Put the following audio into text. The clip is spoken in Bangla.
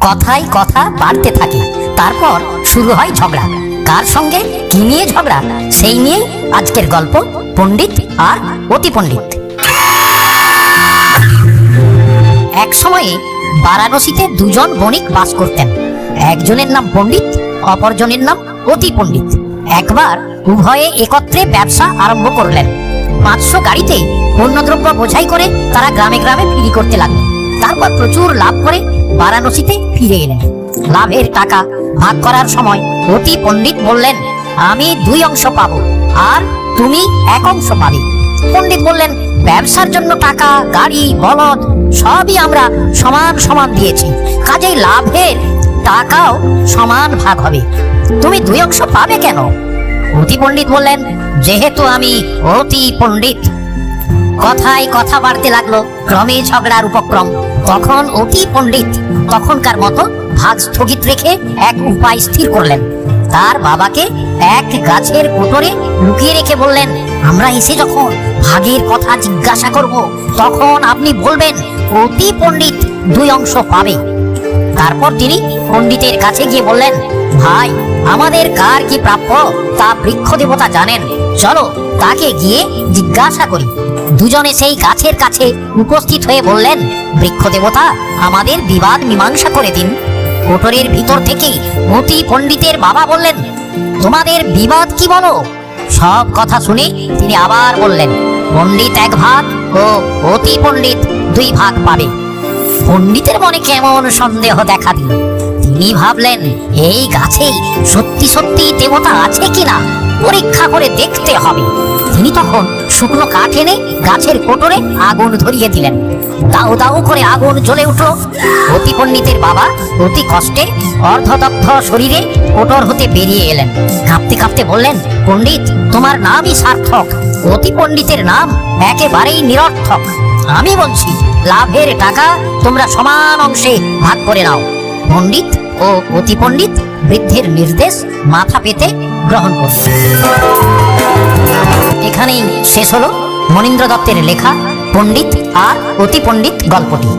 কথায় কথা বাড়তে থাকে। তারপর শুরু হয় ঝগড়া। কার সঙ্গে কি নিয়ে ঝগড়া? সেই নিয়েই আজকের গল্প পণ্ডিত আর অতি পণ্ডিত এক সময়ে বারাণসীতে দুজন বণিক বাস করতেন। একজনের নাম পণ্ডিত, অপরজনের নাম অতি পণ্ডিত একবার উভয়ে একত্রে ব্যবসা আরম্ভ করলেন। পাঁচশো গাড়িতে পণ্যদ্রব্য বোঝাই করে তারা গ্রামে গ্রামে বিক্রি করতে লাগলেন। তারপর প্রচুর লাভ করে বারাণসীতে ফিরে এলেন। লাভের টাকা ভাগ করার সময় অতি পণ্ডিত বললেন, আমি দুই অংশ পাবো, আর তুমি এক অংশ পাবে। পণ্ডিত বললেন, ব্যবসার জন্য টাকা, গাড়ি, বলদ, সবই আমরা সমান সমান দিয়েছি। কাজেই লাভের টাকাও সমান ভাগ হবে। তুমি দুই অংশ পাবে কেন? অতি পণ্ডিত বললেন, যেহেতু আমি অতি পণ্ডিত। কথায় কথা বাড়তে লাগল, ক্রমে ঝগড়ার উপক্রম। তখন অতি পণ্ডিত তখনকার মতো ভাগ স্থগিত রেখে এক উপায় স্থির করলেন। তার বাবাকে এক গাছের কোটরে লুকিয়ে রেখে বললেন, আমরা এসে যখন ভাগের কথা জিজ্ঞাসা করব, তখন আপনি বলবেন, অতি পণ্ডিত দুই অংশ পাবে। তারপর তিনি পণ্ডিতের কাছে গিয়ে বললেন, ভাই, আমাদের কার কি প্রাপ্য তা বৃক্ষ দেবতা জানেন। চলো তাকে গিয়ে জিজ্ঞাসা করি। দুজনে সেই গাছের কাছে উপস্থিত হয়ে বললেন, বৃক্ষ দেবতা, আমাদের বিবাদ মীমাংসা করে দিন। কোটরের ভিতর থেকে মতি পণ্ডিতের বাবা বললেন, তোমাদের বিবাদ কি বলো? সব কথা শুনে তিনি আবার বললেন, পণ্ডিত এক ভাগ ও অতি পণ্ডিত দুই ভাগ পাবে। পণ্ডিতের মনে কেমন সন্দেহ দেখা দিল। তিনি ভাবলেন, এই গাছেই সত্যি সত্যি দেবতা আছে কিনা? পরীক্ষা করে দেখতে হবে। তিনি তখন শুকনো কাঠ এনে গাছের কোটরে আগুন ধরিয়ে দিলেন। দাউ দাউ করে আগুন জ্বলে উঠল। অতি পণ্ডিতের বাবা অতি কষ্টে অর্ধদগ্ধ শরীরে কোটর হতে বেরিয়ে এলেন। কাঁপতে কাঁপতে বললেন, পণ্ডিত, তোমার নামই সার্থক। অতি পণ্ডিতের নাম একেবারেই নিরর্থক। আমি বলছি, লাভের টাকা তোমরা সমান অংশে ভাগ করে নাও। পণ্ডিত ও পণ্ডিত, বৃদ্ধের নির্দেশ মাথা পেতে গ্রহণ করছে। এখানেই শেষ হলো মনীন্দ্র দত্তের লেখা পণ্ডিত আর অতি পণ্ডিত গল্পটি।